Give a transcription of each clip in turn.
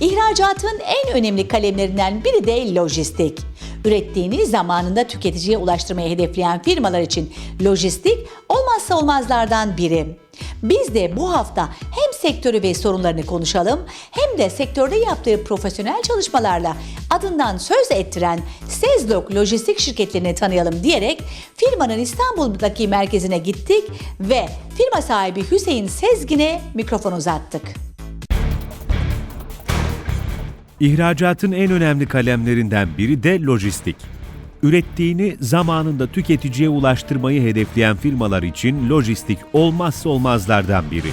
İhracatın en önemli kalemlerinden biri de lojistik. Ürettiğini zamanında tüketiciye ulaştırmayı hedefleyen firmalar için lojistik olmazsa olmazlardan biri. Biz de bu hafta hem sektörü ve sorunlarını konuşalım hem de sektörde yaptığı profesyonel çalışmalarla adından söz ettiren Sezlok Lojistik şirketlerini tanıyalım diyerek firmanın İstanbul'daki merkezine gittik ve firma sahibi Hüseyin Sezgin'e mikrofon uzattık. İhracatın en önemli kalemlerinden biri de lojistik. Ürettiğini zamanında tüketiciye ulaştırmayı hedefleyen firmalar için lojistik olmazsa olmazlardan biri.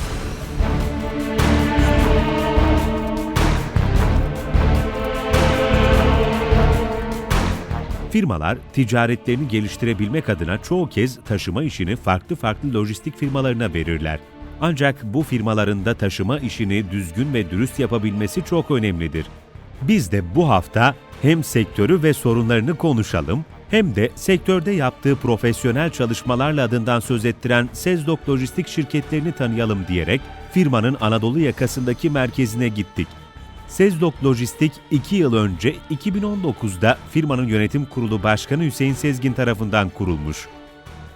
Firmalar ticaretlerini geliştirebilmek adına çoğu kez taşıma işini farklı farklı lojistik firmalarına verirler. Ancak bu firmaların da taşıma işini düzgün ve dürüst yapabilmesi çok önemlidir. Biz de bu hafta hem sektörü ve sorunlarını konuşalım hem de sektörde yaptığı profesyonel çalışmalarla adından söz ettiren Sezdok Lojistik şirketlerini tanıyalım diyerek firmanın Anadolu yakasındaki merkezine gittik. Sezdok Lojistik 2 yıl önce 2019'da firmanın yönetim kurulu başkanı Hüseyin Sezgin tarafından kurulmuş.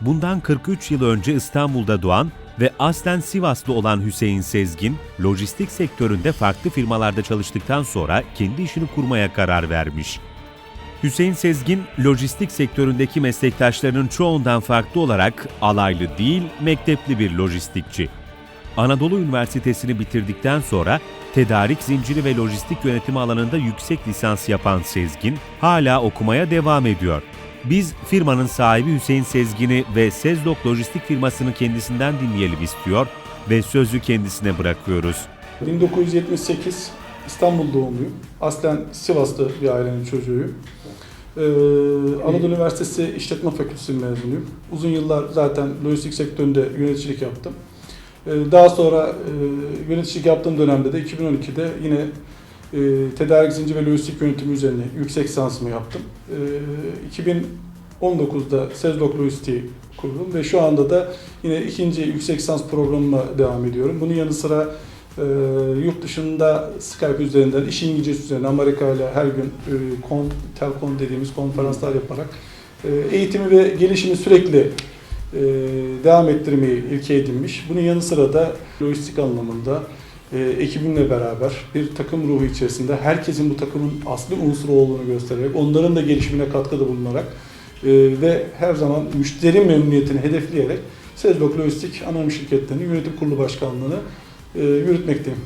Bundan 43 yıl önce İstanbul'da doğan ve aslen Sivaslı olan Hüseyin Sezgin, lojistik sektöründe farklı firmalarda çalıştıktan sonra kendi işini kurmaya karar vermiş. Hüseyin Sezgin, lojistik sektöründeki meslektaşlarının çoğundan farklı olarak alaylı değil, mektepli bir lojistikçi. Anadolu Üniversitesi'ni bitirdikten sonra tedarik zinciri ve lojistik yönetimi alanında yüksek lisans yapan Sezgin hala okumaya devam ediyor. Biz firmanın sahibi Hüseyin Sezgin'i ve Sezdok Lojistik firmasını kendisinden dinleyelim istiyor ve sözü kendisine bırakıyoruz. 1978 İstanbul doğumluyum. Aslen Sivaslı bir ailenin çocuğuyum. Ee, Anadolu Üniversitesi İşletme Fakültesi mezunuyum. Uzun yıllar zaten lojistik sektöründe yöneticilik yaptım. Ee, daha sonra e, yöneticilik yaptığım dönemde de 2012'de yine e, tedarik zinciri ve lojistik yönetimi üzerine yüksek lisansımı yaptım. Ee, 2019'da Sezdok Lojistik'i kurdum ve şu anda da yine ikinci yüksek lisans programıma devam ediyorum. Bunun yanı sıra e, yurt dışında Skype üzerinden, iş İngilizcesi üzerinden Amerika ile her gün e, kon, telkon dediğimiz konferanslar yaparak e, eğitimi ve gelişimi sürekli e, devam ettirmeyi ilke edinmiş. Bunun yanı sıra da lojistik anlamında e, ekibimle beraber bir takım ruhu içerisinde herkesin bu takımın asli unsuru olduğunu göstererek, onların da gelişimine katkıda bulunarak e, ve her zaman müşteri memnuniyetini hedefleyerek Sezlok Lojistik Anonim Şirketleri'nin yönetim kurulu başkanlığını e, yürütmekteyim.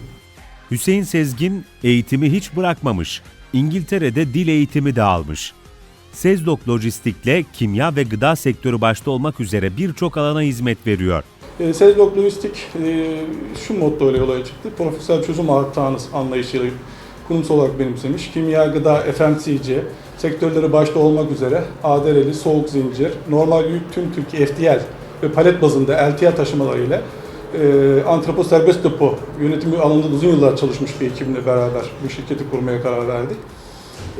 Hüseyin Sezgin eğitimi hiç bırakmamış. İngiltere'de dil eğitimi de almış. Sezdok Lojistik'le kimya ve gıda sektörü başta olmak üzere birçok alana hizmet veriyor. E, Sezlok Lojistik e, şu motto ile yola çıktı. Profesyonel çözüm ortağınız anlayışıyla kurumsal olarak benimsemiş. Kimya, gıda, FMCG sektörleri başta olmak üzere ADR'li, soğuk zincir, normal yük tüm Türkiye FTL ve palet bazında LTL taşımalarıyla e, Antropo Serbest Depo yönetimi alanında uzun yıllar çalışmış bir ekibimle beraber bu şirketi kurmaya karar verdik.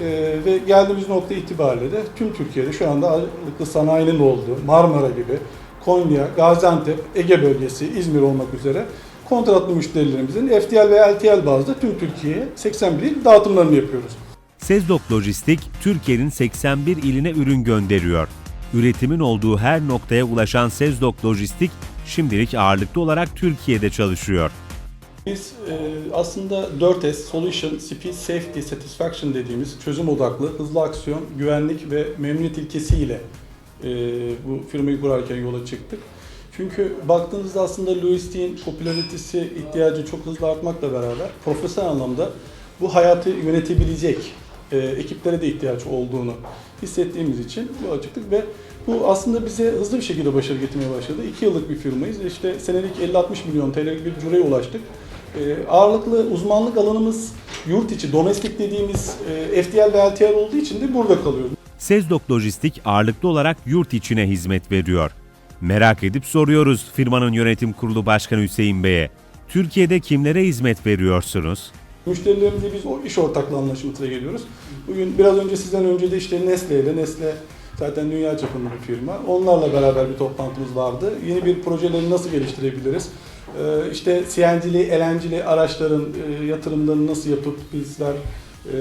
E, ve geldiğimiz nokta itibariyle de tüm Türkiye'de şu anda ağırlıklı sanayinin olduğu Marmara gibi, Konya, Gaziantep, Ege bölgesi, İzmir olmak üzere kontratlı müşterilerimizin FTL ve LTL bazda tüm Türkiye'ye 81 il dağıtımlarını yapıyoruz. Sezdok Lojistik, Türkiye'nin 81 iline ürün gönderiyor. Üretimin olduğu her noktaya ulaşan Sezdok Lojistik, şimdilik ağırlıklı olarak Türkiye'de çalışıyor. Biz e, aslında 4S, Solution, Speed, Safety, Satisfaction dediğimiz çözüm odaklı, hızlı aksiyon, güvenlik ve memnuniyet ilkesiyle e, bu firmayı kurarken yola çıktık. Çünkü baktığınızda aslında lojistiğin popülaritesi, ihtiyacı çok hızlı artmakla beraber profesyonel anlamda bu hayatı yönetebilecek e, ekiplere de ihtiyaç olduğunu hissettiğimiz için yola çıktık ve bu aslında bize hızlı bir şekilde başarı getirmeye başladı. 2 yıllık bir firmayız. İşte senelik 50-60 milyon TL'lik bir cüreye ulaştık. E, ağırlıklı uzmanlık alanımız yurt içi, domestik dediğimiz e, FTL ve LTL olduğu için de burada kalıyoruz. Sezdok Lojistik ağırlıklı olarak yurt içine hizmet veriyor. Merak edip soruyoruz firmanın yönetim kurulu başkanı Hüseyin Bey'e. Türkiye'de kimlere hizmet veriyorsunuz? Müşterilerimize biz o iş ortaklığı anlaşmasına geliyoruz. Bugün biraz önce sizden önce de işte Nestle ile Nestle zaten dünya çapında bir firma. Onlarla beraber bir toplantımız vardı. Yeni bir projeleri nasıl geliştirebiliriz? Ee, işte CNG'li, LNG'li araçların e, yatırımlarını nasıl yapıp bizler e,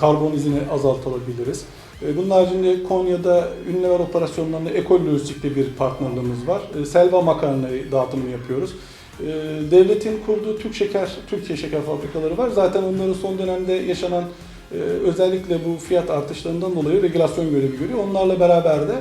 karbon izini azaltabiliriz. E, Bunun haricinde Konya'da ünlüler operasyonlarında Ekol Lojistik'te bir partnerliğimiz var. E, Selva makarnayı dağıtımını yapıyoruz. E, Devletin kurduğu Türk Şeker, Türkiye Şeker Fabrikaları var. Zaten onların son dönemde yaşanan e, özellikle bu fiyat artışlarından dolayı regülasyon görevi görüyor. Onlarla beraber de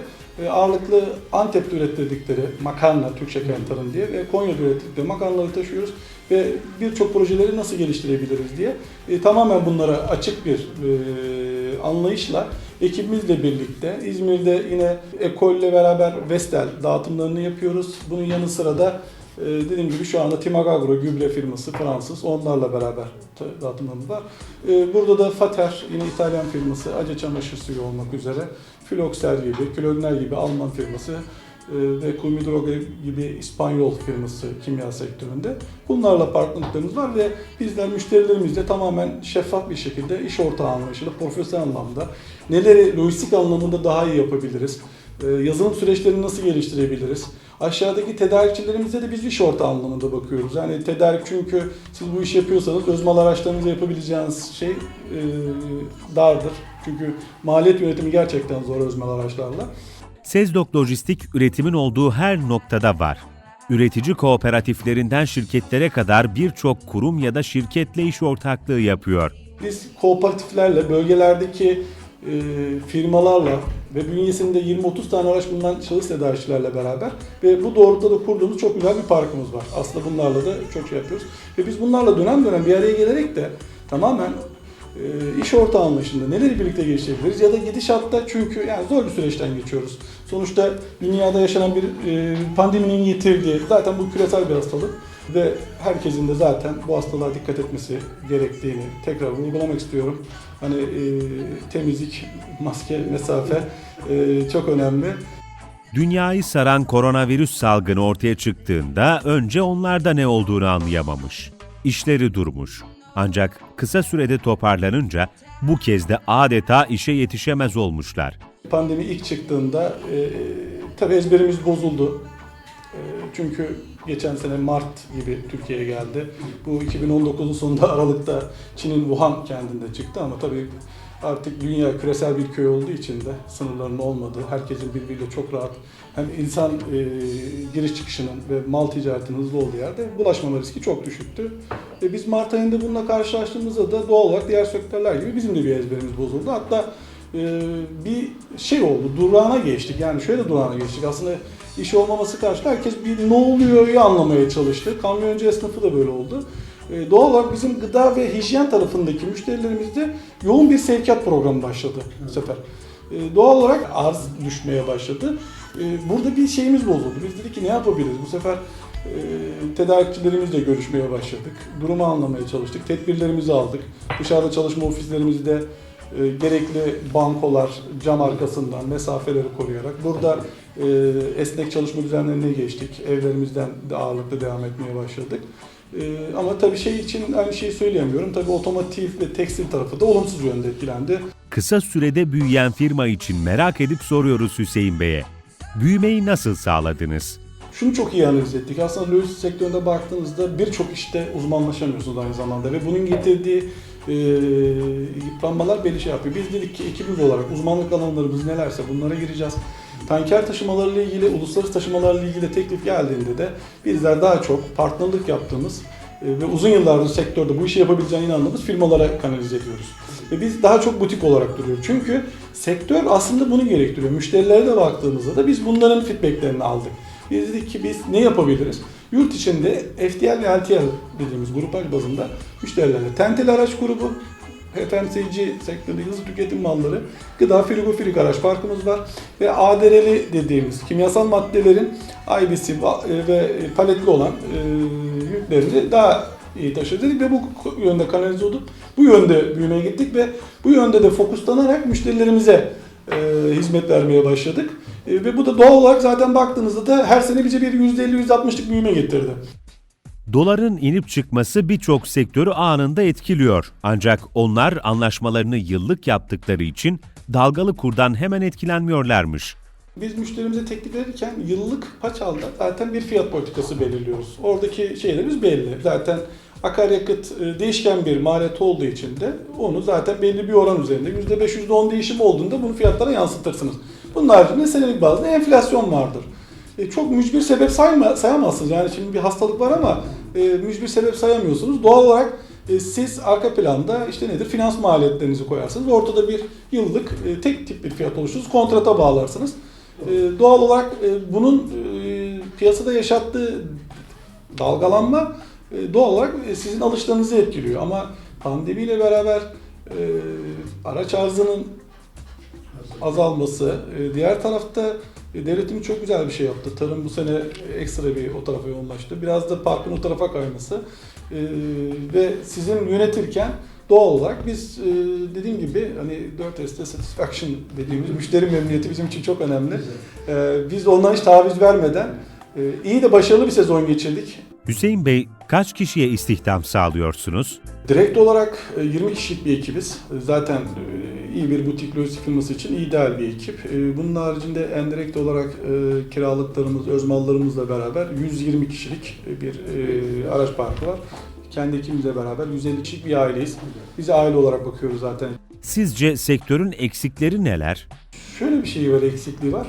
e, ağırlıklı Antep'te ürettirdikleri makarna, Türk Şeker Tarım diye ve Konya'da ürettikleri makarnaları taşıyoruz ve birçok projeleri nasıl geliştirebiliriz diye e, tamamen bunlara açık bir e, anlayışla ekibimizle birlikte İzmir'de yine Ekol'le beraber Vestel dağıtımlarını yapıyoruz. Bunun yanı sıra da e, dediğim gibi şu anda Timagagro gübre firması Fransız onlarla beraber dağıtımlarımız var. E, burada da Fater yine İtalyan firması Acı Çamaşır Suyu olmak üzere Filoxer gibi, Klögner gibi Alman firması ve Kumidroga gibi İspanyol firması kimya sektöründe. Bunlarla partnerliklerimiz var ve bizler müşterilerimizle tamamen şeffaf bir şekilde iş ortağı anlayışıyla profesyonel anlamda neleri lojistik anlamında daha iyi yapabiliriz, e, yazılım süreçlerini nasıl geliştirebiliriz, aşağıdaki tedarikçilerimize de biz iş ortağı anlamında bakıyoruz. Yani tedarik çünkü siz bu işi yapıyorsanız özmal araçlarınızla yapabileceğiniz şey e, dardır. Çünkü maliyet yönetimi gerçekten zor özmal araçlarla. Sezdok Lojistik üretimin olduğu her noktada var. Üretici kooperatiflerinden şirketlere kadar birçok kurum ya da şirketle iş ortaklığı yapıyor. Biz kooperatiflerle, bölgelerdeki e, firmalarla ve bünyesinde 20-30 tane araç bulunan şahıs tedarikçilerle beraber ve bu doğrultuda da kurduğumuz çok güzel bir parkımız var. Aslında bunlarla da çok şey yapıyoruz. Ve biz bunlarla dönem dönem bir araya gelerek de tamamen e, iş ortağı anlayışında neleri birlikte geliştirebiliriz ya da gidişatta çünkü yani zor bir süreçten geçiyoruz. Sonuçta dünyada yaşanan bir e, pandeminin getirdiği zaten bu küresel bir hastalık ve herkesin de zaten bu hastalığa dikkat etmesi gerektiğini tekrar vurgulamak istiyorum. Hani e, temizlik, maske, mesafe e, çok önemli. Dünyayı saran koronavirüs salgını ortaya çıktığında önce onlarda ne olduğunu anlayamamış. İşleri durmuş. Ancak kısa sürede toparlanınca bu kez de adeta işe yetişemez olmuşlar. Pandemi ilk çıktığında e, tabii ezberimiz bozuldu. E, çünkü geçen sene Mart gibi Türkiye'ye geldi. Bu 2019'un sonunda Aralık'ta Çin'in Wuhan kentinde çıktı ama tabii artık dünya küresel bir köy olduğu için de sınırların olmadığı, herkesin birbiriyle çok rahat hem insan e, giriş çıkışının ve mal ticaretinin hızlı olduğu yerde bulaşmama riski çok düşüktü. Ve biz Mart ayında bununla karşılaştığımızda da doğal olarak diğer sektörler gibi bizim de bir ezberimiz bozuldu. Hatta e, bir şey oldu, durağına geçtik. Yani şöyle durağına geçtik. Aslında iş olmaması karşısında herkes bir ne oluyor anlamaya çalıştı. Kamyoncu esnafı da böyle oldu. E, doğal olarak bizim gıda ve hijyen tarafındaki müşterilerimizde yoğun bir sevkiyat programı başladı bu sefer. E, doğal olarak arz düşmeye başladı. Burada bir şeyimiz bozuldu. Biz dedik ki ne yapabiliriz? Bu sefer e, tedarikçilerimizle görüşmeye başladık. Durumu anlamaya çalıştık. Tedbirlerimizi aldık. Dışarıda çalışma ofislerimizde e, gerekli bankolar cam arkasından mesafeleri koruyarak burada e, esnek çalışma düzenlerine geçtik. Evlerimizden de ağırlıklı devam etmeye başladık. E, ama tabii şey için aynı şeyi söyleyemiyorum. Tabii otomotiv ve tekstil tarafı da olumsuz yönde etkilendi. Kısa sürede büyüyen firma için merak edip soruyoruz Hüseyin Bey'e. Büyümeyi nasıl sağladınız? Şunu çok iyi analiz ettik. Aslında lojistik sektöründe baktığınızda birçok işte uzmanlaşamıyorsunuz aynı zamanda ve bunun getirdiği e, yıpranmalar belli şey yapıyor. Biz dedik ki ekibimiz olarak uzmanlık alanlarımız nelerse bunlara gireceğiz. Tanker taşımalarıyla ilgili, uluslararası taşımalarla ilgili teklif geldiğinde de bizler daha çok partnerlik yaptığımız e, ve uzun yıllardır sektörde bu işi yapabileceğine inandığımız firmalara kanalize ediyoruz. Ve biz daha çok butik olarak duruyoruz. Çünkü sektör aslında bunu gerektiriyor. Müşterilere de baktığımızda da biz bunların feedbacklerini aldık. Biz dedik ki biz ne yapabiliriz? Yurt içinde FTL ve LTL dediğimiz grupaj bazında müşterilerle tentel araç grubu, FMCG sektörü hızlı tüketim malları, gıda frigofilik araç parkımız var ve ADR'li dediğimiz kimyasal maddelerin IBC va- ve paletli olan e, yüklerini daha iyi taşır dedik ve bu yönde kanalize olduk. Bu yönde büyümeye gittik ve bu yönde de fokuslanarak müşterilerimize e, hizmet vermeye başladık. E, ve bu da doğal olarak zaten baktığınızda da her sene bize bir %50-%60'lık büyüme getirdi. Doların inip çıkması birçok sektörü anında etkiliyor. Ancak onlar anlaşmalarını yıllık yaptıkları için dalgalı kurdan hemen etkilenmiyorlarmış. Biz müşterimize teklif verirken yıllık paçalda zaten bir fiyat politikası belirliyoruz. Oradaki şeylerimiz belli. Zaten akaryakıt e, değişken bir maliyet olduğu için de onu zaten belli bir oran üzerinde %5 %10 değişim olduğunda bunu fiyatlara yansıtırsınız. Bunun haricinde senelik bazda enflasyon vardır. E, çok mücbir sebep sayma, sayamazsınız. Yani şimdi bir hastalık var ama e, mücbir sebep sayamıyorsunuz. Doğal olarak e, siz arka planda işte nedir finans maliyetlerinizi koyarsınız. Ortada bir yıllık e, tek tip bir fiyat oluşturursunuz. Kontrata bağlarsınız. E, doğal olarak e, bunun e, piyasada yaşattığı dalgalanma e, doğal olarak e, sizin alışlarınızı etkiliyor. Ama pandemiyle beraber e, araç arzının azalması, e, diğer tarafta e, devletimiz çok güzel bir şey yaptı. Tarım bu sene ekstra bir o tarafa yoğunlaştı. Biraz da parkın o tarafa kayması E, ve sizin yönetirken doğal olarak biz dediğim gibi hani 4S'te satisfaction dediğimiz müşteri memnuniyeti bizim için çok önemli. Biz ondan hiç taviz vermeden iyi de başarılı bir sezon geçirdik. Hüseyin Bey kaç kişiye istihdam sağlıyorsunuz? Direkt olarak e, 20 kişilik bir ekibiz. Zaten iyi bir butik lojistik firması için ideal bir ekip. E, Bunun haricinde endirekt olarak e, kiralıklarımız, öz mallarımızla beraber 120 kişilik bir e, araç parkı var. Kendi ekibimizle beraber 150 kişilik bir aileyiz. Biz aile olarak bakıyoruz zaten. Sizce sektörün eksikleri neler? Şöyle bir şey var, eksikliği var.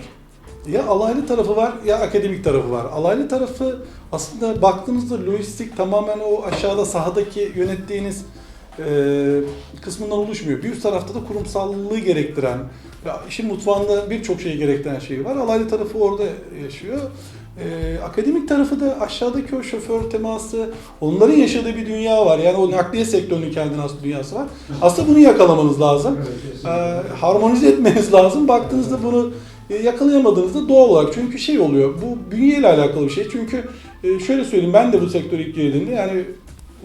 Ya alaylı tarafı var ya akademik tarafı var. Alaylı tarafı aslında baktığınızda lojistik tamamen o aşağıda sahadaki yönettiğiniz kısmından oluşmuyor. Bir üst tarafta da kurumsallığı gerektiren, işin mutfağında birçok şeyi gerektiren şey var. Alaylı tarafı orada yaşıyor. E, akademik tarafı da aşağıdaki o şoför teması, onların yaşadığı bir dünya var. Yani o nakliye sektörünün kendine has dünyası var. Aslında bunu yakalamanız lazım. E, harmonize etmeniz lazım. Baktığınızda bunu e, yakalayamadığınızda doğal olarak çünkü şey oluyor bu bünye ile alakalı bir şey çünkü e, şöyle söyleyeyim ben de bu sektöre ilk girdiğimde yani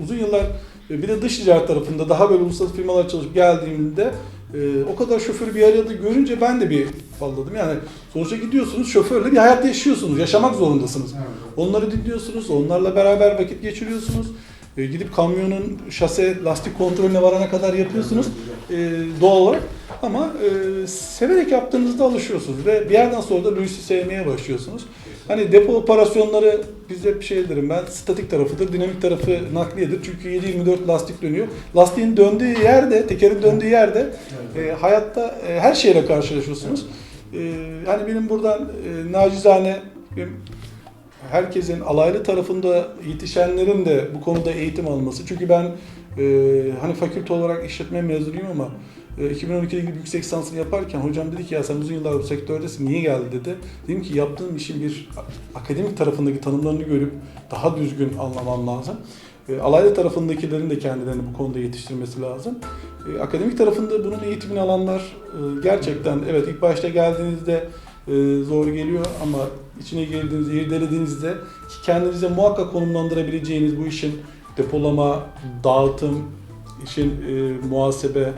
uzun yıllar e, bir de dış ticaret tarafında daha böyle uluslararası firmalar çalışıp geldiğimde e, o kadar şoförü bir arada görünce ben de bir falladım. Yani sonuçta gidiyorsunuz şoförle bir hayat yaşıyorsunuz yaşamak zorundasınız. Onları dinliyorsunuz onlarla beraber vakit geçiriyorsunuz. E, gidip kamyonun şase lastik kontrolüne varana kadar yapıyorsunuz. E, doğal olarak. Ama e, severek yaptığınızda alışıyorsunuz ve bir yerden sonra da Luis'i sevmeye başlıyorsunuz. Hani depo operasyonları biz hep şey derim ben statik tarafıdır, dinamik tarafı nakliyedir. Çünkü 7-24 lastik dönüyor. Lastiğin döndüğü yerde, tekerin döndüğü yerde e, hayatta e, her şeyle karşılaşıyorsunuz. E, hani benim buradan e, nacizane benim herkesin alaylı tarafında yetişenlerin de bu konuda eğitim alması. Çünkü ben e, hani fakülte olarak işletme mezunuyum ama e, 2012'de gibi yüksek lisansını yaparken hocam dedi ki ya sen uzun yıllar bu sektördesin niye geldi dedi. Dedim ki yaptığım işin bir akademik tarafındaki tanımlarını görüp daha düzgün anlamam lazım. E, alaylı tarafındakilerin de kendilerini bu konuda yetiştirmesi lazım. E, akademik tarafında bunun eğitimini alanlar e, gerçekten evet ilk başta geldiğinizde e, zor geliyor ama içine girdiğinizde, irdelediğinizde ki kendinize muhakkak konumlandırabileceğiniz bu işin depolama, dağıtım, işin e, muhasebe,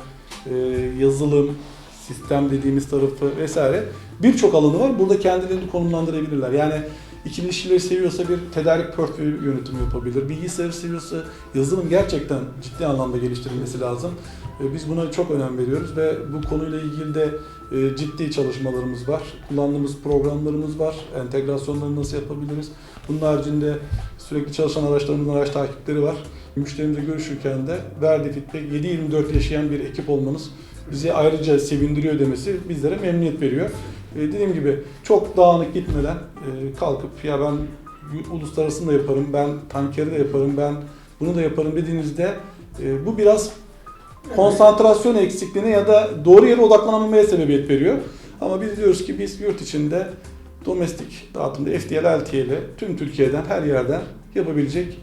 yazılım, sistem dediğimiz tarafı vesaire birçok alanı var. Burada kendilerini konumlandırabilirler. Yani ikili ilişkileri seviyorsa bir tedarik portföyü yönetimi yapabilir. Bilgisayarı seviyorsa yazılım gerçekten ciddi anlamda geliştirilmesi lazım. E, Biz buna çok önem veriyoruz ve bu konuyla ilgili de e, ciddi çalışmalarımız var. Kullandığımız programlarımız var. Entegrasyonları nasıl yapabiliriz? Bunun haricinde sürekli çalışan araçlarımızın araç takipleri var. Müşterimizle görüşürken de verdiği feedback 7-24 yaşayan bir ekip olmanız bizi ayrıca sevindiriyor demesi bizlere memnuniyet veriyor. E, dediğim gibi çok dağınık gitmeden e, kalkıp ya ben uluslararasını da yaparım, ben tankeri de yaparım, ben bunu da yaparım dediğinizde e, bu biraz konsantrasyon eksikliğine ya da doğru yere odaklanamamaya sebebiyet veriyor. Ama biz diyoruz ki biz yurt içinde domestik dağıtımda FTL, LTL tüm Türkiye'den her yerden yapabilecek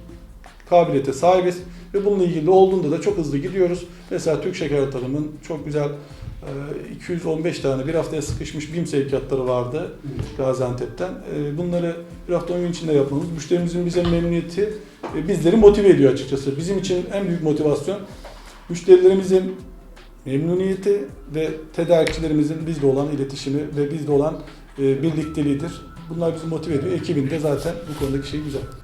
kabiliyete sahibiz. Ve bununla ilgili olduğunda da çok hızlı gidiyoruz. Mesela Türk Şeker Tarım'ın çok güzel e, 215 tane bir haftaya sıkışmış BİM sevkiyatları vardı Gaziantep'ten. E, Bunları bir hafta 10 gün içinde yapmamız, müşterimizin bize memnuniyeti e, bizleri motive ediyor açıkçası. Bizim için en büyük motivasyon müşterilerimizin memnuniyeti ve tedarikçilerimizin bizle olan iletişimi ve bizle olan e, birlikteliğidir. Bunlar bizi motive ediyor. Ekibin de zaten bu konudaki şey güzel.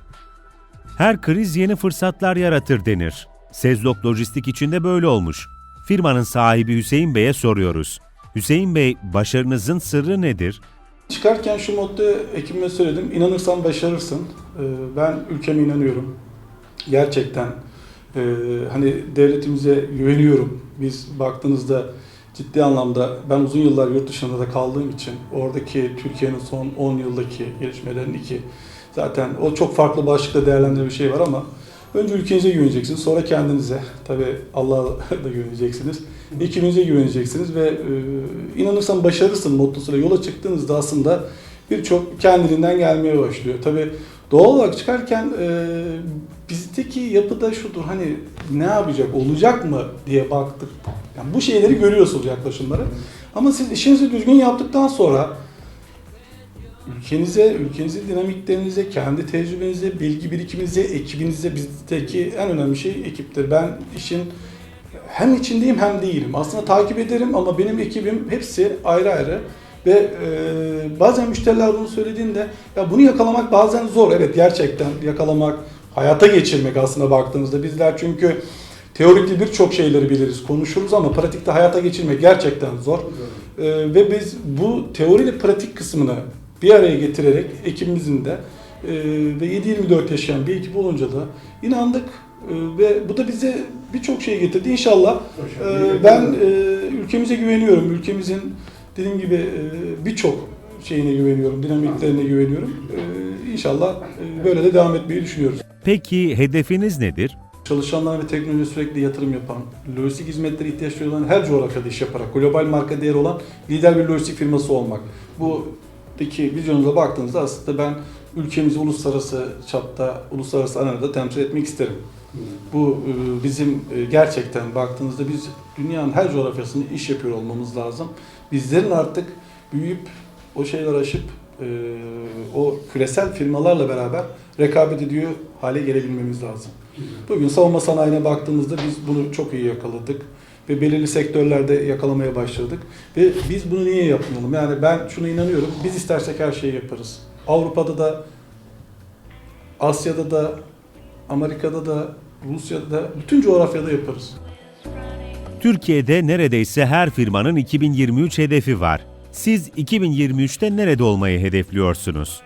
Her kriz yeni fırsatlar yaratır denir. Sezlok Lojistik için de böyle olmuş. Firmanın sahibi Hüseyin Bey'e soruyoruz. Hüseyin Bey, başarınızın sırrı nedir? Çıkarken şu mottoyu ekibime söyledim. İnanırsan başarırsın. Ee, Ben ülkeme inanıyorum. Gerçekten e, hani devletimize güveniyorum. Biz baktığınızda ciddi anlamda ben uzun yıllar yurt dışında da kaldığım için oradaki Türkiye'nin son 10 yıldaki gelişmelerin iki zaten o çok farklı başlıkla değerlendiren bir şey var ama önce ülkenize güveneceksiniz sonra kendinize tabi Allah'a da güveneceksiniz ekibinize güveneceksiniz ve e, inanırsan başarırsın mottosuyla yola çıktığınızda aslında birçok kendiliğinden gelmeye başlıyor. Tabi doğal olarak çıkarken e, bizdeki yapıda şudur hani ne yapacak olacak mı diye baktık. Yani bu şeyleri görüyorsunuz yaklaşımları. Ama siz işinizi düzgün yaptıktan sonra ülkenize, ülkenizin dinamiklerinize, kendi tecrübenize, bilgi birikiminize, ekibinize bizdeki en önemli şey ekiptir. Ben işin hem içindeyim hem değilim. Aslında takip ederim ama benim ekibim hepsi ayrı ayrı. Ve e, bazen müşteriler bunu söylediğinde ya bunu yakalamak bazen zor. Evet gerçekten yakalamak, hayata geçirmek aslında baktığınızda bizler çünkü teorikli birçok şeyleri biliriz, konuşuruz ama pratikte hayata geçirmek gerçekten zor. E, ve biz bu teoriyle pratik kısmını bir araya getirerek ekibimizin de e, ve 7-24 yaşayan bir ekip olunca da inandık e, ve bu da bize birçok şey getirdi. İnşallah e, ben ülkemize güveniyorum. Ülkemizin dediğim gibi birçok şeyine güveniyorum, dinamiklerine güveniyorum. İnşallah böyle de devam etmeyi düşünüyoruz. Peki hedefiniz nedir? Çalışanlar ve teknoloji sürekli yatırım yapan, lojistik hizmetleri ihtiyaçları olan her coğrafyada iş yaparak global marka değeri olan lider bir lojistik firması olmak. Bu'daki vizyonumuza baktığınızda aslında ben ülkemizi uluslararası çapta, uluslararası arenada temsil etmek isterim. Bu e, bizim e, gerçekten baktığınızda biz dünyanın her coğrafyasında iş yapıyor olmamız lazım. Bizlerin artık büyüyüp o şeyler aşıp e, o küresel firmalarla beraber rekabet ediyor hale gelebilmemiz lazım. Bugün savunma sanayine baktığımızda biz bunu çok iyi yakaladık ve belirli sektörlerde yakalamaya başladık. Ve biz bunu niye yapmayalım? Yani ben şuna inanıyorum. Biz istersek her şeyi yaparız. Avrupa'da da, Asya'da da, Amerika'da da, Rusya'da da, bütün coğrafyada yaparız. Türkiye'de neredeyse her firmanın 2023 hedefi var. Siz 2023'te nerede olmayı hedefliyorsunuz?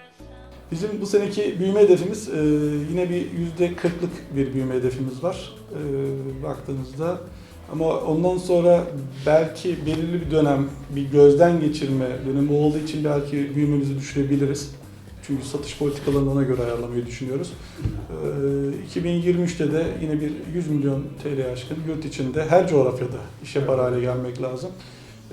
Bizim bu seneki büyüme hedefimiz e, yine bir yüzde kırklık bir büyüme hedefimiz var e, baktığınızda. Ama ondan sonra belki belirli bir dönem bir gözden geçirme dönemi olduğu için belki büyümemizi düşürebiliriz. Çünkü satış politikalarını ona göre ayarlamayı düşünüyoruz. E, 2023'te de yine bir 100 milyon TL aşkın yurt içinde her coğrafyada iş yapar hale gelmek lazım.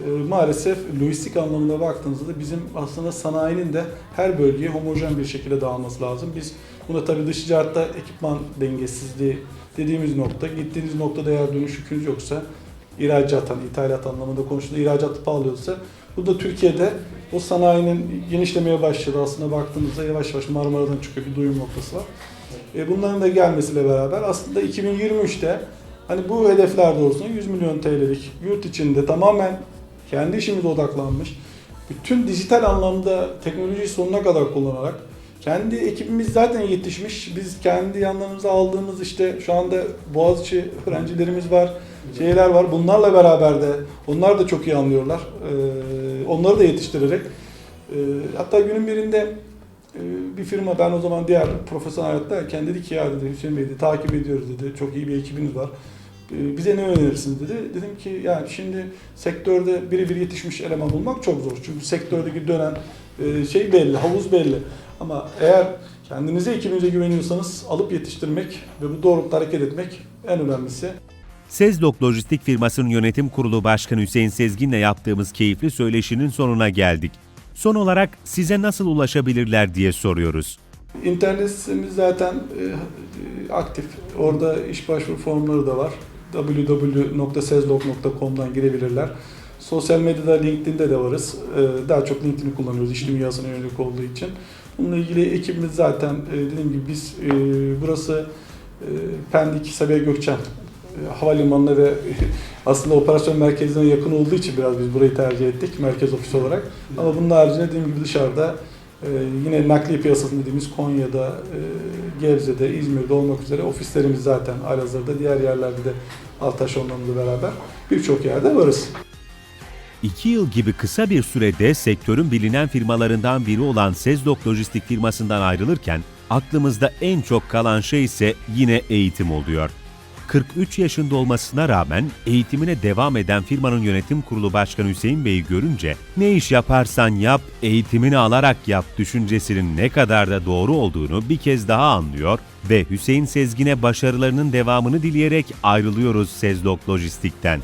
E, maalesef lojistik anlamında baktığınızda da bizim aslında sanayinin de her bölgeye homojen bir şekilde dağılması lazım. Biz buna tabii dış ticarette ekipman dengesizliği dediğimiz nokta, gittiğiniz noktada eğer dönüş yükünüz yoksa ihracat, hani ithalat anlamında konuştuğunda ihracatı pahalıyorsa bu da Türkiye'de o sanayinin genişlemeye başladı. Aslında baktığımızda yavaş yavaş Marmara'dan çıkıyor bir duyum noktası var. E, bunların da gelmesiyle beraber aslında 2023'te hani bu hedefler doğrultusunda 100 milyon TL'lik yurt içinde tamamen kendi işimize odaklanmış, bütün dijital anlamda teknolojiyi sonuna kadar kullanarak kendi ekibimiz zaten yetişmiş. Biz kendi yanlarımıza aldığımız işte şu anda Boğaziçi öğrencilerimiz var, şeyler var. Bunlarla beraber de onlar da çok iyi anlıyorlar. Ee, onları da yetiştirerek e, hatta günün birinde e, bir firma ben o zaman diğer profesyonel hayattayken dedi ki ya dedi Hüseyin Bey dedi, takip ediyoruz dedi. Çok iyi bir ekibiniz var. E, bize ne önerirsiniz dedi. Dedim ki yani şimdi sektörde birebir yetişmiş eleman bulmak çok zor. Çünkü sektördeki dönen e, şey belli, havuz belli. Ama eğer kendinize, ekibinize güveniyorsanız alıp yetiştirmek ve bu doğrultuda hareket etmek en önemlisi. Sezdok Lojistik firmasının yönetim kurulu başkanı Hüseyin Sezgin'le yaptığımız keyifli söyleşinin sonuna geldik. Son olarak size nasıl ulaşabilirler diye soruyoruz. İnternet sitemiz zaten e, aktif. Orada iş başvuru formları da var. www.sezlog.com'dan girebilirler. Sosyal medyada LinkedIn'de de varız. E, Daha çok LinkedIn'i kullanıyoruz iş dünyasına yönelik olduğu için. Bununla ilgili ekibimiz zaten e, dediğim gibi biz e, burası e, Pendik Sabiha Gökçen e, havalimanına ve aslında operasyon merkezine yakın olduğu için biraz biz burayı tercih ettik merkez ofis olarak. Ama bunun haricinde dediğim gibi dışarıda e, yine nakliye piyasasında dediğimiz Konya'da, e, Gebze'de, İzmir'de olmak üzere ofislerimiz zaten halihazırda diğer yerlerde de Altaş olmamızla beraber birçok yerde varız. 2 yıl gibi kısa bir sürede sektörün bilinen firmalarından biri olan Sezdok Lojistik firmasından ayrılırken aklımızda en çok kalan şey ise yine eğitim oluyor. 43 yaşında olmasına rağmen eğitimine devam eden firmanın yönetim kurulu başkanı Hüseyin Bey'i görünce ne iş yaparsan yap, eğitimini alarak yap düşüncesinin ne kadar da doğru olduğunu bir kez daha anlıyor ve Hüseyin Sezgin'e başarılarının devamını dileyerek ayrılıyoruz Sezdok Lojistik'ten.